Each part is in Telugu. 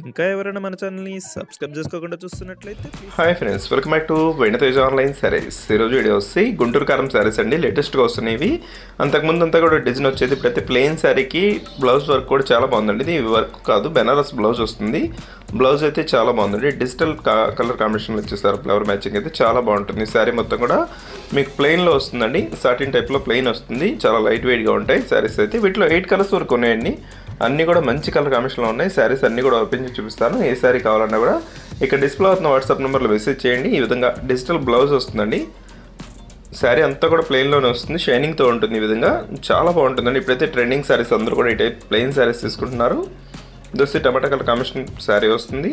ఇంకా ఎవరైనా మన ఛానల్ని సబ్స్క్రైబ్ చేసుకోకుండా చూస్తున్నట్లయితే hi friends welcome back to Vendateja online sarees ఈరోజు వీడియో వస్తే గుంటూరు కారం సారీస్ అండి. లేటెస్ట్గా వస్తున్నాయి అంతకుముందు అంతా కూడా డిజైన్ వచ్చేది ప్రతి ప్లెయిన్ శారీకి బ్లౌజ్ వర్క్ కూడా చాలా బాగుందండి. ఇది వర్క్ కాదు బెనారస్ బ్లౌజ్ వస్తుంది. బ్లౌజ్ అయితే చాలా బాగుందండి. డిజిటల్ కలర్ కాంబినేషన్లో వచ్చేసారు ఫ్లవర్ మ్యాచింగ్ అయితే చాలా బాగుంటుంది. శారీ మొత్తం కూడా మీకు ప్లెయిన్లో వస్తుందండి. సాటిన్ టైప్లో ప్లెయిన్ వస్తుంది. చాలా లైట్ వెయిట్గా ఉంటాయి. శారీస్ అయితే వీటిలో ఎయిట్ కలర్స్ వరకు ఉన్నాయండి. అన్నీ కూడా మంచి కలర్ కాంబినేషన్లో ఉన్నాయి. శారీస్ అన్నీ కూడా ఓపెన్ చేసి చూపిస్తాను. ఏ శారీ కావాలన్నా కూడా ఇక్కడ డిస్ప్లే అవుతున్న వాట్సాప్ నెంబర్లో మెసేజ్ చేయండి. ఈ విధంగా డిజిటల్ బ్లౌజ్ వస్తుందండి. శారీ అంతా కూడా ప్లెయిన్లోనే వస్తుంది. షైనింగ్తో ఉంటుంది ఈ విధంగా. చాలా బాగుంటుందండి. ఇప్పుడైతే ట్రెండింగ్ శారీస్ అందరూ కూడా ఈ టైప్ ప్లెయిన్ శారీస్ తీసుకుంటున్నారు. దోసి టమాటా కలర్ కాంబినేషన్ శారీ వస్తుంది.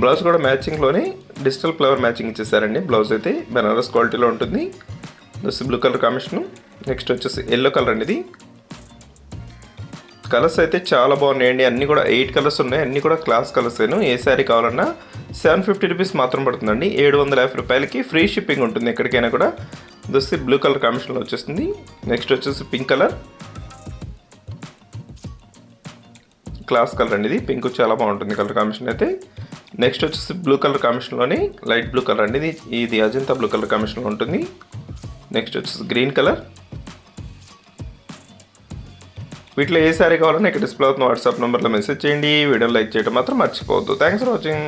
బ్లౌజ్ కూడా మ్యాచింగ్లోనే డిజిటల్ ఫ్లవర్ మ్యాచింగ్ ఇచ్చేసారండి. బ్లౌజ్ అయితే బెనారస్ క్వాలిటీలో ఉంటుంది. దోసి బ్లూ కలర్ కాంబినేషన్ నెక్స్ట్ వచ్చేసి ఎల్లో కలర్ అండి ఇది. కలర్స్ అయితే చాలా బాగున్నాయండి. అన్నీ కూడా ఎయిట్ కలర్స్ ఉన్నాయి. అన్నీ కూడా క్లాస్ కలర్స్ ఏ శారీ కావాలన్నా సెవెన్ ఫిఫ్టీ రూపీస్ మాత్రం పడుతుందండి. ఏడు వందల యాభై రూపాయలకి ఫ్రీ షిప్పింగ్ ఉంటుంది. ఎక్కడికైనా కూడా దొస్తే బ్లూ కలర్ కాంబినేషన్లో వచ్చేస్తుంది. నెక్స్ట్ వచ్చేసి పింక్ కలర్. క్లాస్ కలర్ అండి ఇది. పింక్ చాలా బాగుంటుంది కలర్ కాంబినేషన్ అయితే. నెక్స్ట్ వచ్చేసి బ్లూ కలర్ కామిషన్లోని లైట్ బ్లూ కలర్ అండి ఇది. ఇది అజంతా బ్లూ కలర్ కాంబినేషన్లో ఉంటుంది. నెక్స్ట్ వచ్చేసి గ్రీన్ కలర్. వీటిలో ఏ సారీ కావాలన్నా ఇక్కడ డిస్ప్లే అవుతున్న వాట్సాప్ నెంబర్లో మెసేజ్ చేయండి. వీడియో లైక్ చేయడం మాత్రం మర్చిపోవద్దు. Thanks for watching